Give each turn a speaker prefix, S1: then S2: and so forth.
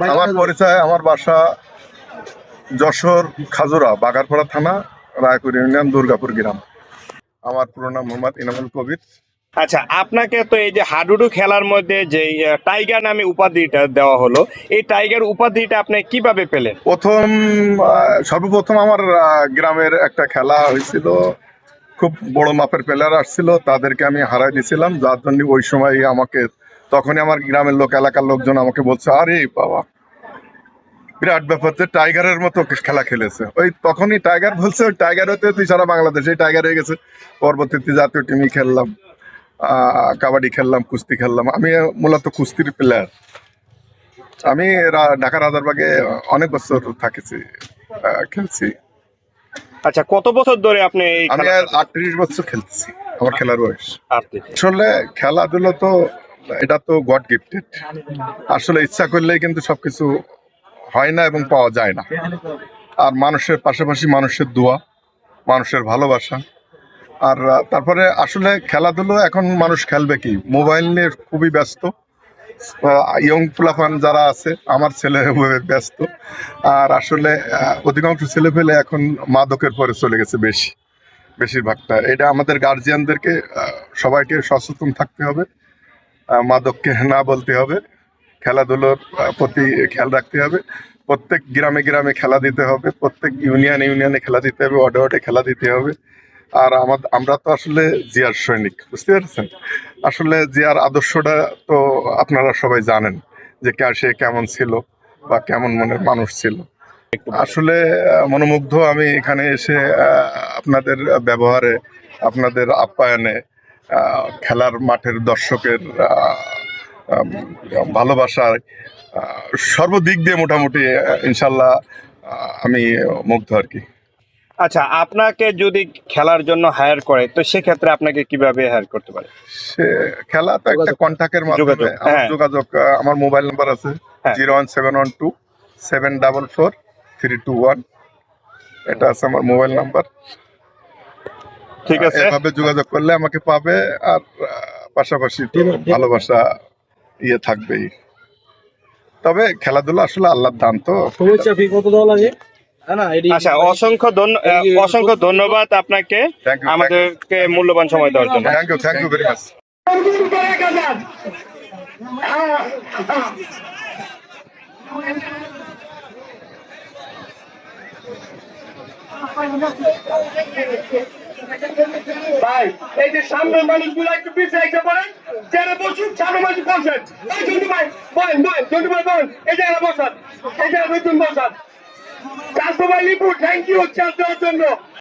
S1: আমার পরিচয় আমার বাসা যশোর খাজুরা বাগারপাড়া থানা রায়পুর ইউনিয়ন দুর্গাপুর গ্রাম। আমার পুরো নাম মোহাম্মদ ইনামুল কবির।
S2: আচ্ছা আপনাকে তো এই যে হাডুডু খেলার মধ্যে যে টাইগার নামে উপাধিটা দেওয়া হলো এই টাইগার উপাধিটা আপনি কীভাবে পেলেন?
S1: প্রথম সর্বপ্রথম আমার গ্রামের একটা খেলা হয়েছিল। খুব বড় মাপের প্লেয়ার আসছিল তাদেরকে আমি হারাই দিয়েছিলাম যার জন্য ওই সময় আমাকে তখনই আমার গ্রামের লোক এলাকার লোকজন আমাকে বলছে আরে বাবা বিরাট ব্যাপার যে টাইগারের মতো খেলা খেলেছে। ওই তখনই টাইগার বলছে ওই টাইগার হতে তুই সারা বাংলাদেশে টাইগার হয়ে গেছে। পরবর্তীতে জাতীয় টিমই খেললাম কাবাডি খেললাম কুস্তি খেললাম। আমি মূলত কুস্তির প্লেয়ার আমি ঢাকা রাজারবাগে অনেক বছর থাকেছি খেলছি।
S2: আচ্ছা কত বছর ধরে আপনি
S1: আমি আটত্রিশ বছর খেলতেছি আমার খেলার বয়স। আসলে খেলাধুলো তো এটা তো গড গিফটেড আসলে ইচ্ছা করলেই কিন্তু সবকিছু হয় না এবং পাওয়া যায় না। আর মানুষের পাশাপাশি মানুষের দোয়া, মানুষের ভালোবাসা। আর তারপরে আসলে খেলাধুলো, এখন মানুষ খেলবে কি? মোবাইল নিয়ে খুবই ব্যস্ত। ইয়ং ফুলাফান যারা আছে, আমার ছেলে ব্যস্ত। আর আসলে অধিকাংশ ছেলে পেলে এখন মাদকের পরে চলে গেছে বেশি, বেশিরভাগটা। এটা আমাদের গার্জিয়ানদেরকে সবাইকে সচেতন থাকতে হবে। মাদককে না বলতে হবে। খেলাধুলোর প্রতি খেয়াল রাখতে হবে। প্রত্যেক গ্রামে গ্রামে খেলা দিতে হবে। প্রত্যেক ইউনিয়ন ইউনিয়নে খেলা দিতে হবে। ওয়ার্ডে ওয়ার্ডে খেলা দিতে হবে। আর আমাদের আমরা তো আসলে জিয়ার সৈনিক, বুঝতে পারছেন? আসলে জিয়ার আদর্শটা তো আপনারা সবাই জানেন যে সে কেমন ছিল বা কেমন মনের মানুষ ছিল। আসলে মনোমুগ্ধ আমি এখানে এসে আপনাদের ব্যবহারে, আপনাদের আপ্যায়নে খেলার মাঠের দর্শকের ভালোবাসায় আহ, সর্বদিক দিয়ে মোটামুটি ইনশাল্লাহ আহ, আমি মুগ্ধ আর কি।
S2: আচ্ছা আপনাকে যদি খেলার জন্য হায়ার করে তো সেক্ষেত্রে আপনাকে কীভাবে হায়ার করতে পারে?
S1: সে খেলা তো একটা কন্ট্যাক্টের মাধ্যমে।
S2: যোগাযোগ,
S1: আমার
S2: হ্যাঁ।
S1: যোগাযোগ আমার মোবাইল নাম্বার আছে
S2: হ্যাঁ।
S1: Zero one seven one two seven double four three two one. এটা আছে আমার মোবাইল নাম্বার।
S2: ঠিক আছে।
S1: এভাবে যোগাযোগ করলে আমাকে পাবে আর পাশাপাশি তো ভালোবাসা ইয়ে থাকবেই। তবে খেলাধুলা আসলে আল্লাহর দান তো।
S3: কত দেওয়া লাগে? হ্যাঁ
S2: আচ্ছা অসংখ্য ধন্য- অসংখ্য ধন্যবাদ আপনাকে। আমাদেরকে মূল্যবান সময় দেওয়ার জন্য।
S1: Thank you thank you very much
S4: ভাই, এই যে সামনের মানুষগুলো একটু পিছিয়ে একটু পড়েন যারা বসুন সামনে মানুষ বসেন। এই জন্টু ভাই, বলেন বলেন জন্টু ভাই, বলেন, এই জায়গা বসান, এই জায়গা নতুন বসান। চারশো ভাই লিপু থ্যাংক ইউ চাষ দেওয়ার জন্য।